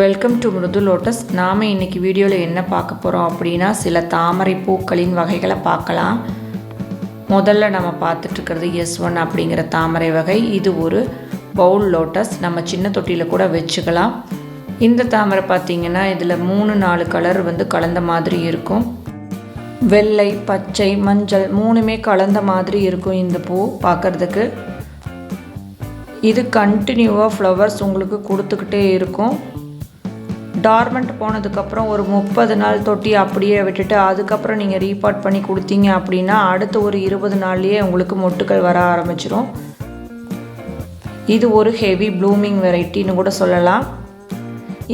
Welcome to மிருது lotus நாம் இன்றைக்கி வீடியோவில் என்ன பார்க்க போகிறோம் அப்படின்னா சில தாமரை பூக்களின் வகைகளை பார்க்கலாம். முதல்ல நம்ம பார்த்துட்ருக்கிறது எஸ் ஒன் அப்படிங்கிற தாமரை வகை. இது ஒரு பவுல் லோட்டஸ் நம்ம சின்ன தொட்டியில் கூட வச்சுக்கலாம். இந்த தாமரை பார்த்திங்கன்னா இதில் மூணு நாலு கலர் வந்து கலந்த மாதிரி இருக்கும். வெள்ளை பச்சை மஞ்சள் மூணுமே கலந்த மாதிரி இருக்கும் இந்த பூ பார்க்குறதுக்கு. இது கண்டினியூவாக ஃப்ளவர்ஸ் உங்களுக்கு கொடுத்துக்கிட்டே இருக்கும். டார்மெண்ட் போனதுக்கப்புறம் ஒரு முப்பது நாள் தொட்டி அப்படியே விட்டுட்டு அதுக்கப்புறம் நீங்கள் ரீபாட் பண்ணி கொடுத்தீங்க அப்படின்னா அடுத்த ஒரு இருபது நாள்லேயே உங்களுக்கு மொட்டுக்கள் வர ஆரம்பிச்சிரும். இது ஒரு ஹெவி ப்ளூமிங் வெரைட்டின்னு கூட சொல்லலாம்.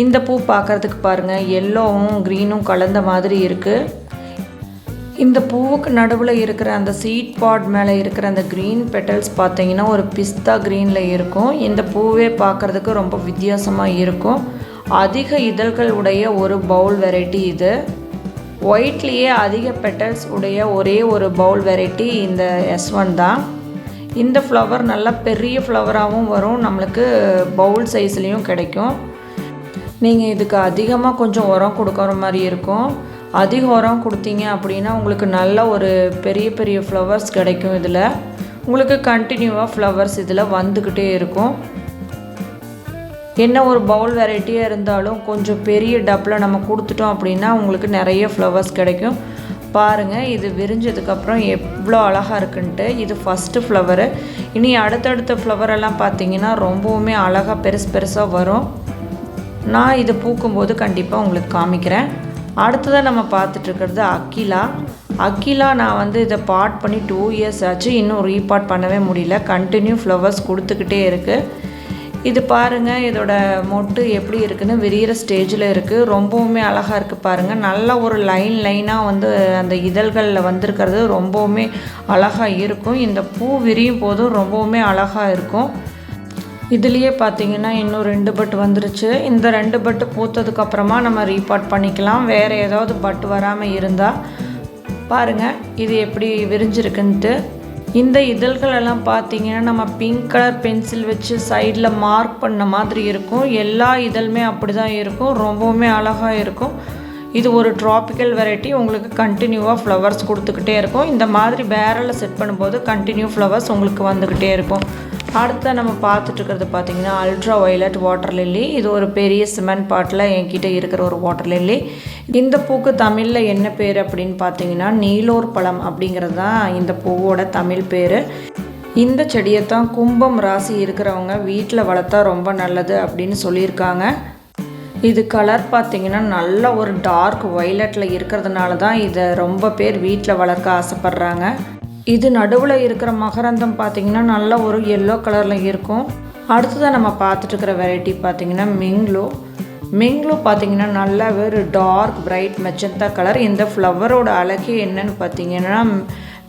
இந்த பூ பார்க்குறதுக்கு பாருங்கள் எல்லோவும் க்ரீனும் கலந்த மாதிரி இருக்குது இந்த பூவுக்கு நடுவில் இருக்கிற அந்த சீட் பாட் மேலே இருக்கிற அந்த க்ரீன் பெட்டல்ஸ் பார்த்தீங்கன்னா ஒரு பிஸ்தா க்ரீனில் இருக்கும். இந்த பூவே பார்க்குறதுக்கு ரொம்ப வித்தியாசமாக இருக்கும். அதிக இதழ்கள் உடைய ஒரு பவுல் வெரைட்டி இது. ஒயிட்லேயே அதிக பெட்டல்ஸ் உடைய ஒரே ஒரு பவுல் வெரைட்டி இந்த எஸ் ஒன் தான். இந்த ஃப்ளவர் நல்லா பெரிய ஃப்ளவராகவும் வரும். நம்மளுக்கு பவுல் சைஸ்லேயும் கிடைக்கும். நீங்கள் இதுக்கு அதிகமாக கொஞ்சம் உரம் கொடுக்குற மாதிரி இருக்கும். அதிக உரம் கொடுத்தீங்க அப்படின்னா உங்களுக்கு நல்ல ஒரு பெரிய பெரிய ஃப்ளவர்ஸ் கிடைக்கும் இதில். உங்களுக்கு கண்டினியூவாக ஃப்ளவர்ஸ் இதில் வந்துக்கிட்டே இருக்கும். என்ன ஒரு பவுல் வெரைட்டியாக இருந்தாலும் கொஞ்சம் பெரிய டப்பில் நம்ம கொடுத்துட்டோம் அப்படின்னா உங்களுக்கு நிறைய ஃப்ளவர்ஸ் கிடைக்கும். பாருங்கள் இது விரிஞ்சதுக்கப்புறம் எவ்வளோ அழகாக இருக்குன்ட்டு. இது ஃபஸ்ட்டு ஃப்ளவரு இனி அடுத்தடுத்த ஃப்ளவரெல்லாம் பார்த்தீங்கன்னா ரொம்பவுமே அழகாக பெருசு பெருசாக வரும். நான் இது பூக்கும்போது கண்டிப்பாக உங்களுக்கு காமிக்கிறேன். அடுத்ததாக நம்ம பார்த்துட்ருக்கிறது அக்கிலா அக்கிலா நான் வந்து இதை பாட் பண்ணி டூ இயர்ஸ் ஆச்சு. இன்னும் ரீபாட் பண்ணவே முடியல. கண்டினியூ ஃப்ளவர்ஸ் கொடுத்துக்கிட்டே இருக்குது இது பாருங்கள் இதோட மொட்டு எப்படி இருக்குன்னு விரிகிற ஸ்டேஜில் இருக்குது ரொம்பவுமே அழகாக இருக்குது பாருங்கள் நல்ல ஒரு லைன் லைனாக வந்து அந்த இதழ்களில் வந்திருக்கிறது ரொம்பவுமே அழகாக இருக்கும். இந்த பூ விரியும் போதும் ரொம்பவுமே அழகாக இருக்கும். இதுலேயே பார்த்தீங்கன்னா இன்னும் ரெண்டு பட் வந்துருச்சு. இந்த ரெண்டு பட்டு பூத்ததுக்கப்புறமா நம்ம ரீபாட் பண்ணிக்கலாம். வேறு ஏதாவது பட் வராமல் இருந்தால் பாருங்கள் இது எப்படி விரிஞ்சிருக்குன்ட்டு. இந்த இதழ்கள் எல்லாம் பார்த்தீங்கன்னா நம்ம பிங்க் கலர் பென்சில் வச்சு சைடில் மார்க் பண்ண மாதிரி இருக்கும். எல்லா இதழுமே அப்படி தான் இருக்கும். ரொம்பவுமே அழகாக இருக்கும். இது ஒரு ட்ராபிக்கல் வெரைட்டி உங்களுக்கு கண்டினியூவாக ஃப்ளவர்ஸ் கொடுத்துக்கிட்டே இருக்கும். இந்த மாதிரி பேரலில் செட் பண்ணும்போது கண்டினியூ ஃப்ளவர்ஸ் உங்களுக்கு வந்துக்கிட்டே இருக்கும். அடுத்த நம்ம பார்த்துட்ருக்கிறது பார்த்திங்கன்னா பார்த்தீங்கன்னா அல்ட்ரா வயலட் வாட்டர் லில்லி இது ஒரு பெரிய சிமெண்ட் பாட்டில் என்கிட்ட இருக்கிற ஒரு வாட்டர் லில்லி இந்த பூக்கு தமிழில் என்ன பேர் அப்படின்னு பார்த்தீங்கன்னா நீலோர் பழம் அப்படிங்கிறது தான் இந்த பூவோட தமிழ் பேர். இந்த செடியை தான் கும்பம் ராசி இருக்கிறவங்க வீட்டில் வளர்த்தா ரொம்ப நல்லது அப்படின்னு சொல்லியிருக்காங்க. இது கலர் பார்த்திங்கன்னா நல்ல ஒரு டார்க் வயலட்டில் இருக்கிறதுனால தான் இதை ரொம்ப பேர் வீட்டில் வளர்க்க ஆசைப்பட்றாங்க. இது நடுவில் இருக்கிற மகரந்தம் பார்த்திங்கன்னா நல்லா ஒரு எல்லோ கலரில் இருக்கும். அடுத்ததாக நம்ம பார்த்துட்டு இருக்கிற வெரைட்டி பார்த்திங்கன்னா மிங்லோ மிங்லோ பார்த்திங்கன்னா நல்லாவே ஒரு டார்க் பிரைட் மெச்சந்தா கலர் இந்த ஃப்ளவரோட அழகே என்னன்னு பார்த்தீங்கன்னா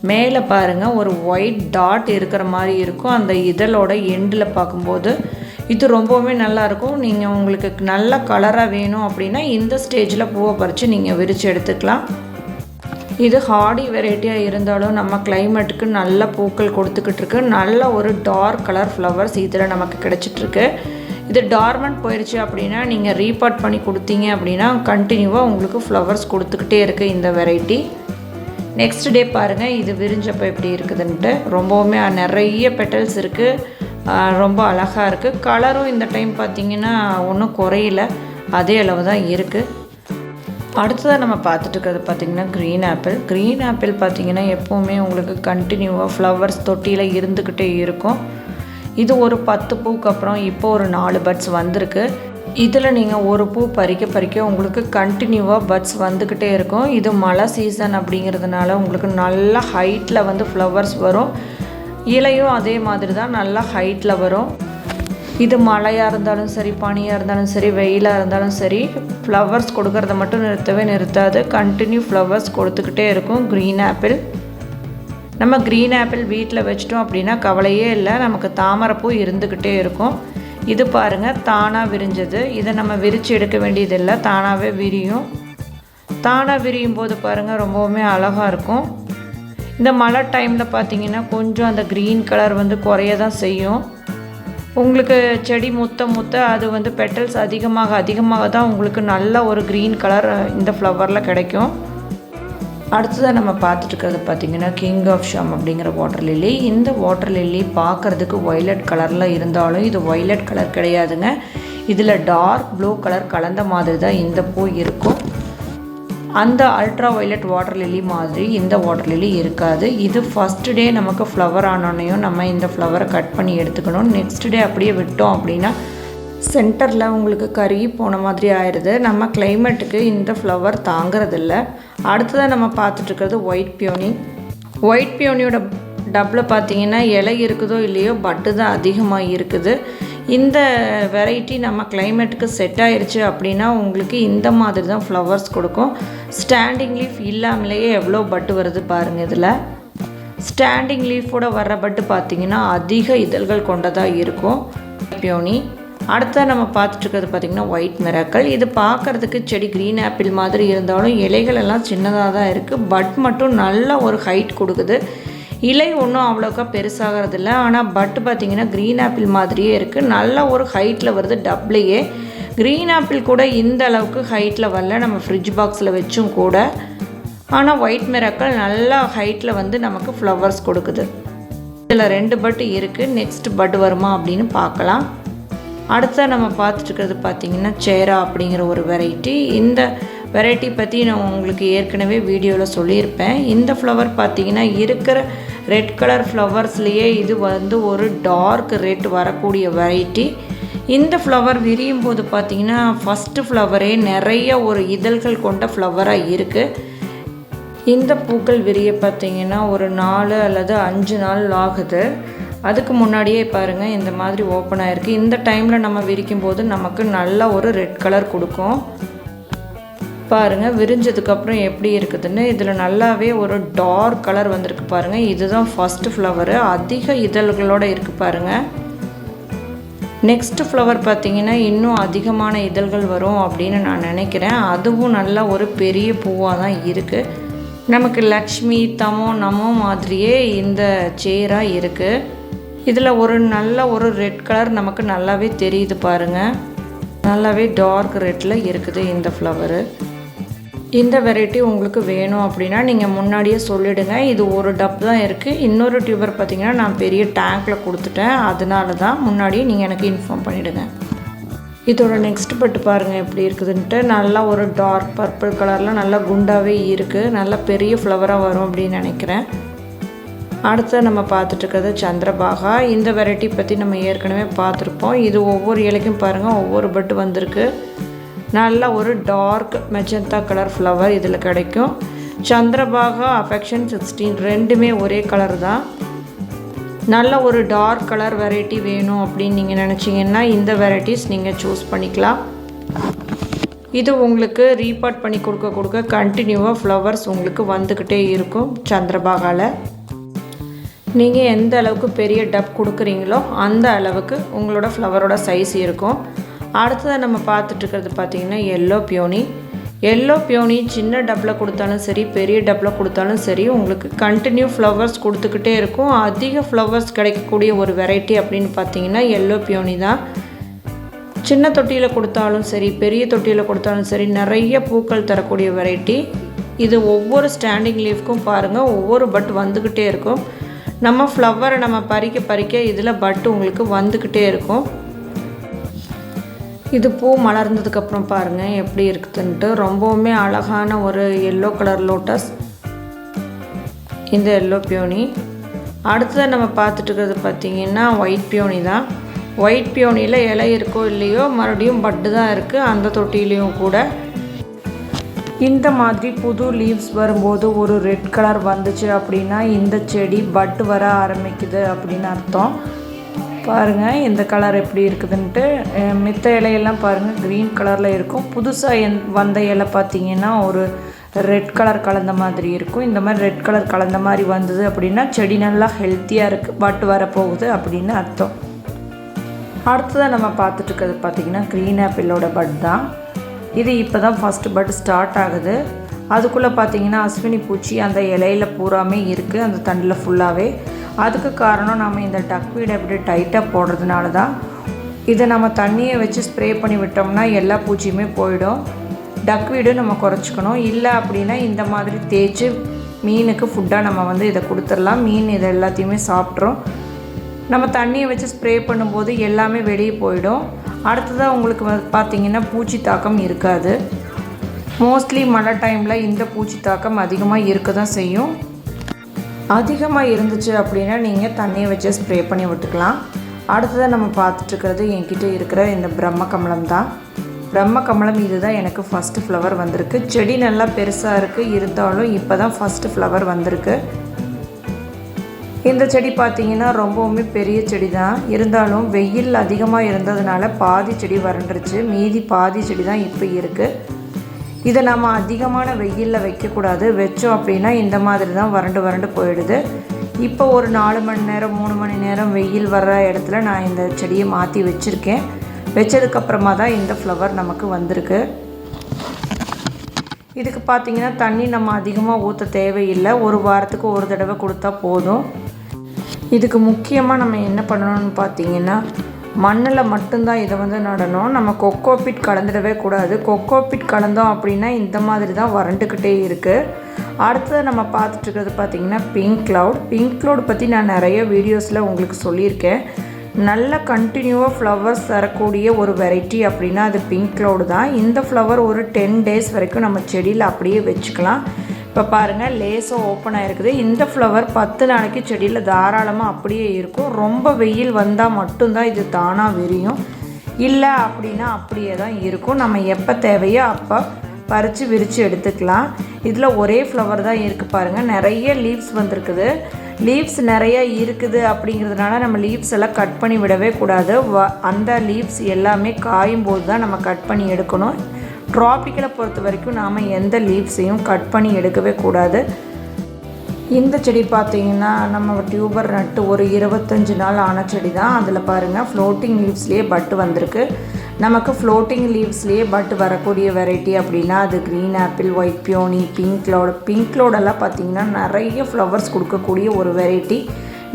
மேலே பாருங்கள் ஒரு ஒயிட் டாட் இருக்கிற மாதிரி இருக்கும். அந்த இதழோட எண்டில் பார்க்கும்போது இது ரொம்பவுமே நல்லாயிருக்கும் நீங்கள் உங்களுக்கு நல்ல கலராக வேணும் அப்படின்னா இந்த ஸ்டேஜில் பூவை பறித்து நீங்கள் விரித்து எடுத்துக்கலாம். இது ஹார்டி வெரைட்டியாக இருந்தாலும் நம்ம கிளைமேட்டுக்கு நல்ல பூக்கள் கொடுத்துக்கிட்டு இருக்கு. நல்ல ஒரு டார்க் கலர் ஃப்ளவர்ஸ் இதில் நமக்கு கிடச்சிட்ருக்கு. இது டார்மெண்ட் போயிடுச்சு அப்படின்னா நீங்கள் ரீபார்ட் பண்ணி கொடுத்தீங்க அப்படின்னா கண்டினியூவாக உங்களுக்கு ஃப்ளவர்ஸ் கொடுத்துக்கிட்டே இருக்குது இந்த வெரைட்டி நெக்ஸ்ட் டே பாருங்கள் இது விரிஞ்சப்போ எப்படி இருக்குதுன்ட்டு. ரொம்பவுமே நிறைய பெட்டல்ஸ் இருக்குது ரொம்ப அழகாக இருக்குது கலரும் இந்த டைம் பார்த்திங்கன்னா ஒன்றும் குறையில. அதே அளவு தான் இருக்குது அடுத்ததாக நம்ம பார்த்துட்டு இருக்கிறது பார்த்திங்கன்னா க்ரீன் ஆப்பிள் க்ரீன் ஆப்பிள் பார்த்திங்கன்னா எப்போவுமே உங்களுக்கு கண்டினியூவாக ஃப்ளவர்ஸ் தொட்டியில் இருந்துக்கிட்டே இருக்கும். இது ஒரு பத்து பூக்கு அப்புறம் இப்போ ஒரு நாலு பட்ஸ் வந்திருக்கு. இதில் நீங்கள் ஒரு பூ பறிக்க பறிக்க உங்களுக்கு கண்டினியூவாக பட்ஸ் வந்துக்கிட்டே இருக்கும். இது மழை சீசன் அப்படிங்கிறதுனால உங்களுக்கு நல்ல ஹைட்டில் வந்து ஃப்ளவர்ஸ் வரும். இலையும் அதே மாதிரி தான் நல்லா ஹைட்டில் வரும். இது மழையாக இருந்தாலும் சரி பனியாக இருந்தாலும் சரி வெயிலாக இருந்தாலும் சரி ஃப்ளவர்ஸ் கொடுக்கறத மட்டும் நிறுத்தவே நிறுத்தாது. கண்டினியூ ஃப்ளவர்ஸ் கொடுத்துக்கிட்டே இருக்கும். க்ரீன் ஆப்பிள் நம்ம க்ரீன் ஆப்பிள் வீட்டில் வச்சிட்டோம் அப்படின்னா கவலையே இல்லை. நமக்கு தாமரைப்பூ இருந்துக்கிட்டே இருக்கும். இது பாருங்கள் தானாக விரிஞ்சது. இதை நம்ம விரித்து எடுக்க வேண்டியதில்லை தானாகவே விரியும். தானாக விரியும் போது பாருங்கள் ரொம்பவுமே அழகாக இருக்கும். இந்த மழை டைமில் பார்த்தீங்கன்னா கொஞ்சம் அந்த க்ரீன் கலர் வந்து குறைய தான் செய்யும். உங்களுக்கு செடி முத்த முத்த அது வந்து பெட்டல்ஸ் அதிகமாக அதிகமாக தான் உங்களுக்கு நல்ல ஒரு க்ரீன் கலர் இந்த ஃப்ளவரில் கிடைக்கும். அடுத்ததாக நம்ம பார்த்துட்டு இருக்கிறது பார்த்திங்கன்னா கிங் ஆஃப் ஷாம் அப்படிங்கிற வாட்டர் லில்லி இந்த வாட்டர் லில்லி பார்க்குறதுக்கு ஒய்லட் கலரில் இருந்தாலும் இது ஒய்லட் கலர் கிடையாதுங்க. இதில் டார்க் ப்ளூ கலர் கலந்த மாதிரி தான் இந்த பூ இருக்கும். அந்த அல்ட்ரா வயலட் வாட்டர் லில்லி மாதிரி இந்த வாட்டர் லில்லி இருக்காது. இது ஃபஸ்ட்டு டே நமக்கு ஃப்ளவர் ஆனோடனையும் நம்ம இந்த ஃப்ளவரை கட் பண்ணி எடுத்துக்கணும். நெக்ஸ்ட் டே அப்படியே விட்டோம் அப்படின்னா சென்டரில் உங்களுக்கு கருகி போன மாதிரி ஆயிடுது. நம்ம கிளைமேட்டுக்கு இந்த ஃப்ளவர் தாங்கிறதில்ல. அடுத்ததாக நம்ம பார்த்துட்ருக்கிறது ஒயிட் பியோனி ஒயிட் பியோனியோட டப்பில் பார்த்தீங்கன்னா இலை இருக்குதோ இல்லையோ பட்டு தான் அதிகமாக இருக்குது. இந்த வெரைட்டி நம்ம கிளைமேட்டுக்கு செட் ஆயிடுச்சு அப்படின்னா உங்களுக்கு இந்த மாதிரி தான் ஃப்ளவர்ஸ் கொடுக்கும். ஸ்டாண்டிங் லீஃப் இல்லாமலேயே எவ்வளோ பட்டு வருது பாருங்கள் இதில். ஸ்டாண்டிங் லீஃபோட வர்ற பட்டு பார்த்திங்கன்னா அதிக இதழ்கள் கொண்டதாக இருக்கும். பியோனி அடுத்த நம்ம பார்த்துட்டுருக்கிறது பார்த்திங்கன்னா ஒயிட் மிராக்கள் இது பார்க்குறதுக்கு செடி க்ரீன் ஆப்பிள் மாதிரி இருந்தாலும் இலைகள் எல்லாம் சின்னதாக தான் இருக்குது பட் மட்டும் நல்ல ஒரு ஹைட் கொடுக்குது. இலை ஒன்றும் அவ்வளோக்கா பெருசாகிறதில்ல. ஆனால் பட்டு பார்த்திங்கன்னா க்ரீன் ஆப்பிள் மாதிரியே இருக்குது நல்ல ஒரு ஹைட்டில் வருது டப்ளையே க்ரீன் ஆப்பிள் கூட இந்த அளவுக்கு ஹைட்டில் வரல. நம்ம ஃப்ரிட்ஜ் பாக்ஸில் வச்சும் கூட. ஆனால் ஒயிட் மிராக்கள் நல்லா ஹைட்டில் வந்து நமக்கு ஃப்ளவர்ஸ் கொடுக்குது. இதில் ரெண்டு பட்டு இருக்குது நெக்ஸ்ட் பட் வருமா அப்படின்னு பார்க்கலாம். அடுத்த நம்ம பார்த்துட்டுருக்கிறது பார்த்திங்கன்னா சேரா அப்படிங்கிற ஒரு வெரைட்டி இந்த வெரைட்டி பற்றி நான் உங்களுக்கு ஏற்கனவே வீடியோவில் சொல்லியிருப்பேன். இந்த ஃப்ளவர் பார்த்திங்கன்னா இருக்கிற ரெட் கலர் ஃப்ளவர்ஸ்லேயே இது வந்து ஒரு டார்க் ரெட் வரக்கூடிய வெரைட்டி இந்த ஃப்ளவர் விரியும் போது பார்த்திங்கன்னா ஃபஸ்ட்டு ஃப்ளவரே நிறைய ஒரு இதழ்கள் கொண்ட ஃப்ளவராக இருக்குது இந்த பூக்கள் விரிய பார்த்திங்கன்னா ஒரு நாலு அல்லது அஞ்சு நாள் ஆகுது. அதுக்கு முன்னாடியே பாருங்கள் இந்த மாதிரி ஓப்பன் ஆகிருக்கு இந்த டைமில் நம்ம விரிக்கும் போது நமக்கு நல்ல ஒரு ரெட் கலர் கொடுக்கும். பாருங்கள் விரிஞ்சதுக்கப்புறம் எப்படி இருக்குதுன்னு. இதில் நல்லாவே ஒரு டார்க் கலர் வந்திருக்கு பாருங்கள் இதுதான் ஃபஸ்ட்டு ஃப்ளவரு அதிக இதழ்களோடு இருக்குது பாருங்கள் நெக்ஸ்ட் ஃப்ளவர் பார்த்திங்கன்னா இன்னும் அதிகமான இதழ்கள் வரும் அப்படின்னு நான் நினைக்கிறேன். அதுவும் நல்லா ஒரு பெரிய பூவாக தான் இருக்குது நமக்கு லக்ஷ்மி தமோ நமோ மாதிரியே இந்த சேராக இருக்குது இதில் ஒரு நல்ல ஒரு ரெட் கலர் நமக்கு நல்லாவே தெரியுது பாருங்கள் நல்லாவே டார்க் ரெட்டில் இருக்குது இந்த ஃப்ளவரு இந்த வெரைட்டி உங்களுக்கு வேணும் அப்படின்னா நீங்கள் முன்னாடியே சொல்லிவிடுங்க இது ஒரு டப் தான் இருக்குது இன்னொரு டியூபர் பார்த்திங்கன்னா நான் பெரிய டேங்க்கில் கொடுத்துட்டேன். அதனால தான் முன்னாடியே நீங்கள் எனக்கு இன்ஃபார்ம் பண்ணிவிடுங்க இதோட நெக்ஸ்ட் பட்டு பாருங்கள் எப்படி இருக்குதுன்ட்டு. நல்லா ஒரு டார்க் பர்பிள் கலரில் நல்லா குண்டாகவே இருக்குது நல்லா பெரிய ஃப்ளவராக வரும் அப்படின்னு நினைக்கிறேன். அடுத்து நம்ம பார்த்துட்டு இருக்கிறது சந்திரபாகா. இந்த வெரைட்டி பற்றி நம்ம ஏற்கனவே பார்த்துருப்போம். இது ஒவ்வொரு இலைக்கும் பாருங்கள் ஒவ்வொரு பட்டு வந்திருக்கு. நல்ல ஒரு டார்க் மெஜந்தா கலர் ஃப்ளவர் இதில் கிடைக்கும். சந்திரபாகா அஃபெக்ஷன் சிக்ஸ்டீன் ரெண்டுமே ஒரே கலர் தான். நல்ல ஒரு டார்க் கலர் வெரைட்டி வேணும் அப்படின்னு நீங்கள் நினச்சிங்கன்னா இந்த வெரைட்டிஸ் நீங்கள் சூஸ் பண்ணிக்கலாம். இது உங்களுக்கு ரீபார்ட் பண்ணி கொடுக்க கொடுக்க கண்டினியூவாக ஃப்ளவர்ஸ் உங்களுக்கு வந்துக்கிட்டே இருக்கும் சந்திரபாகாவில் நீங்கள் எந்த அளவுக்கு பெரிய டப் கொடுக்குறீங்களோ அந்த அளவுக்கு உங்களோட ஃப்ளவரோட சைஸ் இருக்கும். அடுத்ததாக நம்ம பார்த்துட்ருக்கிறது பார்த்திங்கன்னா எல்லோ பியோனி எல்லோ பியோனி சின்ன டப்பில் கொடுத்தாலும் சரி பெரிய டப்பில் கொடுத்தாலும் சரி உங்களுக்கு கண்டினியூ ஃப்ளவர்ஸ் கொடுத்துக்கிட்டே இருக்கும். அதிக ஃப்ளவர்ஸ் கிடைக்கக்கூடிய ஒரு வெரைட்டி அப்படின்னு பார்த்தீங்கன்னா எல்லோ பியோனி தான். சின்ன தொட்டியில் கொடுத்தாலும் சரி பெரிய தொட்டியில் கொடுத்தாலும் சரி நிறைய பூக்கள் தரக்கூடிய வெரைட்டி இது ஒவ்வொரு ஸ்டாண்டிங் லீஃப்க்கும் பாருங்கள் ஒவ்வொரு பட் வந்துக்கிட்டே இருக்கும். நம்ம ஃப்ளவரை நம்ம பறிக்க பறிக்க இதில் பட் உங்களுக்கு வந்துக்கிட்டே இருக்கும். இது பூ மலர்ந்ததுக்கப்புறம் பாருங்கள் எப்படி இருக்குதுன்ட்டு. ரொம்பவுமே அழகான ஒரு எல்லோ கலர் லோட்டஸ் இந்த எல்லோ பியோனி அடுத்ததை நம்ம பார்த்துட்டு இருக்கிறது பார்த்திங்கன்னா ஒயிட் பியோனி தான். ஒயிட் பியோனியில் இலை இருக்கோ இல்லையோ மறுபடியும் பட்டு தான் இருக்குது அந்த தொட்டிலையும் கூட. இந்த மாதிரி புது லீவ்ஸ் வரும்போது ஒரு ரெட் கலர் வந்துச்சு அப்படின்னா இந்த செடி பட்டு வர ஆரம்பிக்குது அப்படின்னு அர்த்தம். பாருங்கள் இந்த கலர் எப்படி இருக்குதுன்ட்டு. மித்த இலையெல்லாம் பாருங்கள் க்ரீன் கலரில் இருக்கும். புதுசாக என் வந்த இலை பார்த்தீங்கன்னா ஒரு ரெட் கலர் கலந்த மாதிரி இருக்கும். இந்த மாதிரி ரெட் கலர் கலந்த மாதிரி வந்தது அப்படின்னா செடி நல்லா ஹெல்த்தியாக இருக்குது பட் வரப்போகுது அப்படின்னு அர்த்தம். அடுத்ததாக நம்ம பார்த்துட்டு இருக்கிறது பார்த்திங்கன்னா க்ரீன் ஆப்பிளோட பட் தான். இது இப்போ தான் ஃபஸ்ட்டு பட் ஸ்டார்ட் ஆகுது. அதுக்குள்ளே பார்த்தீங்கன்னா அஸ்வினி பூச்சி அந்த இலையில பூராமே இருக்குது அந்த தண்டில் ஃபுல்லாகவே அதுக்கு காரணம் நம்ம இந்த டக்வீடை இப்படி டைட்டாக போடுறதுனால தான் இதை நம்ம தண்ணியை வச்சு ஸ்ப்ரே பண்ணி விட்டோம்னா எல்லா பூச்சியுமே போயிடும். டக்வீடு நம்ம குறைச்சிக்கணும். இல்லை அப்படின்னா இந்த மாதிரி தேய்ச்சி மீனுக்கு ஃபுட்டாக நம்ம வந்து இதை கொடுத்துடலாம். மீன் இதை எல்லாத்தையுமே சாப்பிட்றோம் நம்ம தண்ணியை வச்சு ஸ்ப்ரே பண்ணும்போது எல்லாமே வெளியே போயிடும். அடுத்ததாக உங்களுக்கு பார்த்திங்கன்னா பூச்சி தாக்கம் இருக்காது. மோஸ்ட்லி மழை டைமில் இந்த பூச்சி தாக்கம் அதிகமாக இருக்க தான் செய்யும். அதிகமாக இருந்துச்சு அப்படின்னா நீங்கள் தண்ணியை வச்சு ஸ்ப்ரே பண்ணி விட்டுக்கலாம். அடுத்ததாக நம்ம பார்த்துட்ருக்கிறது என்கிட்ட இருக்கிற இந்த பிரம்ம கமலம் தான். பிரம்ம கமலம் இதுதான் எனக்கு ஃபஸ்ட்டு ஃப்ளவர் வந்திருக்கு. செடி நல்லா பெருசாக இருக்குது இருந்தாலும் இப்போ தான் ஃபஸ்ட்டு ஃப்ளவர் வந்திருக்கு. இந்த செடி பார்த்திங்கன்னா ரொம்பவுமே பெரிய செடி தான் இருந்தாலும் வெயில் அதிகமாக இருந்ததுனால பாதி செடி வறண்டுருச்சு. மீதி பாதி செடி தான் இப்போ இருக்குது இதை நம்ம அதிகமான வெயிலில் வைக்கக்கூடாது. வச்சோம் அப்படின்னா இந்த மாதிரி தான் வறண்டு வறண்டு போயிடுது. இப்போ ஒரு நாலு மணி நேரம் மூணு மணி நேரம் வெயில் வர்ற இடத்துல நான் இந்த செடியை மாற்றி வச்சுருக்கேன். வச்சதுக்கப்புறமா தான் இந்த ஃப்ளவர் நமக்கு வந்திருக்கு. இதுக்கு பார்த்தீங்கன்னா தண்ணி நம்ம அதிகமாக ஊற்ற தேவையில்லை. ஒரு வாரத்துக்கு ஒரு தடவை கொடுத்தா போதும். இதுக்கு முக்கியமாக நம்ம என்ன பண்ணணும்னு பார்த்தீங்கன்னா மண்ணில் மட்டும்தான் இதை வந்து நடணும். நம்ம கொக்கோபிட் கலந்துடவே கூடாது. கொக்கோபிட் கலந்தோம் அப்படின்னா இந்த மாதிரி தான் வறண்டுக்கிட்டே இருக்குது அடுத்தது நம்ம பார்த்துட்ருக்கிறது பார்த்திங்கன்னா பிங்க் க்ளவுட் பிங்க் க்ளவுட் பற்றி நான் நிறைய வீடியோஸில் உங்களுக்கு சொல்லியிருக்கேன். நல்ல கண்டினியூவாக ஃப்ளவர்ஸ் தரக்கூடிய ஒரு வெரைட்டி அப்படின்னா அது பிங்க் க்ளவுடு தான். இந்த ஃப்ளவர் ஒரு டென் டேஸ் வரைக்கும் நம்ம செடியில் அப்படியே வச்சுக்கலாம். இப்போ பாருங்கள் லேசாக ஓப்பன் ஆகிருக்குது இந்த ஃப்ளவர் பத்து நாளைக்கு செடியில் தாராளமாக அப்படியே இருக்கும். ரொம்ப வெயில் வந்தால் மட்டும்தான் இது தானாக விரியும். இல்லை அப்படின்னா அப்படியே தான் இருக்கும். நம்ம எப்போ தேவையோ அப்போ பறித்து விரித்து எடுத்துக்கலாம். இதில் ஒரே ஃப்ளவர் தான் இருக்குது பாருங்கள் நிறைய லீவ்ஸ் வந்திருக்குது. லீவ்ஸ் நிறைய இருக்குது அப்படிங்கிறதுனால நம்ம லீவ்ஸ் எல்லாம் கட் பண்ணி விடவே கூடாது. வ அந்த லீவ்ஸ் எல்லாமே காயும் போது தான் நம்ம கட் பண்ணி எடுக்கணும். ட்ராபிக்கலை பொறுத்த வரைக்கும் நாம் எந்த லீவ்ஸையும் கட் பண்ணி எடுக்கவே கூடாது. இந்த செடி பார்த்தீங்கன்னா நம்ம டியூபர் நட்டு ஒரு இருபத்தஞ்சி நாள் ஆன செடி தான் அதில் பாருங்கள் ஃப்ளோட்டிங் லீவ்ஸ்லேயே பட்டு வந்திருக்கு. நமக்கு ஃப்ளோட்டிங் லீவ்ஸ்லேயே பட் வரக்கூடிய வெரைட்டி அப்படின்னா அது green apple white peony pink cloud pink க்ளவுடெல்லாம் பார்த்தீங்கன்னா நிறைய ஃப்ளவர்ஸ் கொடுக்கக்கூடிய ஒரு வெரைட்டி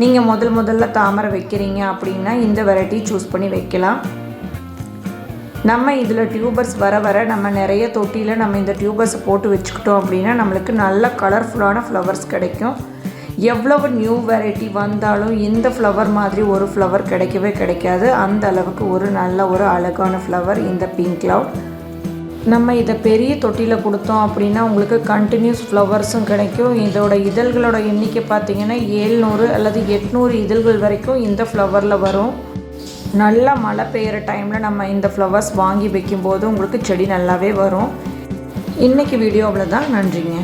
நீங்கள் முதல் முதல்ல தாமரை வைக்கிறீங்க அப்படின்னா இந்த வெரைட்டி சூஸ் பண்ணி வைக்கலாம். நம்ம இதில் டியூபர்ஸ் வர வர நம்ம நிறைய தொட்டியில் நம்ம இந்த டியூபர்ஸை போட்டு வச்சுக்கிட்டோம் அப்படின்னா நம்மளுக்கு நல்ல கலர்ஃபுல்லான ஃப்ளவர்ஸ் கிடைக்கும். எவ்வளவு நியூ வெரைட்டி வந்தாலும் இந்த ஃப்ளவர் மாதிரி ஒரு ஃப்ளவர் கிடைக்கவே கிடைக்காது. அந்த அளவுக்கு ஒரு நல்ல ஒரு அழகான ஃப்ளவர் இந்த பிங்க் க்ளவுட் நம்ம இதை பெரிய தொட்டியில் கொடுத்தோம் அப்படின்னா உங்களுக்கு கண்டினியூஸ் ஃப்ளவர்ஸும் கிடைக்கும். இதோட இதழ்களோட எண்ணிக்கை பார்த்திங்கன்னா ஏழ்நூறு அல்லது எட்நூறு இதழ்கள் வரைக்கும் இந்த ஃப்ளவரில் வரும். நல்லா மழை பெய்கிற டைமில் நம்ம இந்த ஃப்ளவர்ஸ் வாங்கி வைக்கும்போது உங்களுக்கு செடி நல்லாவே வரும். இன்றைக்கி வீடியோ அவ்வளோதான் நன்றிங்க.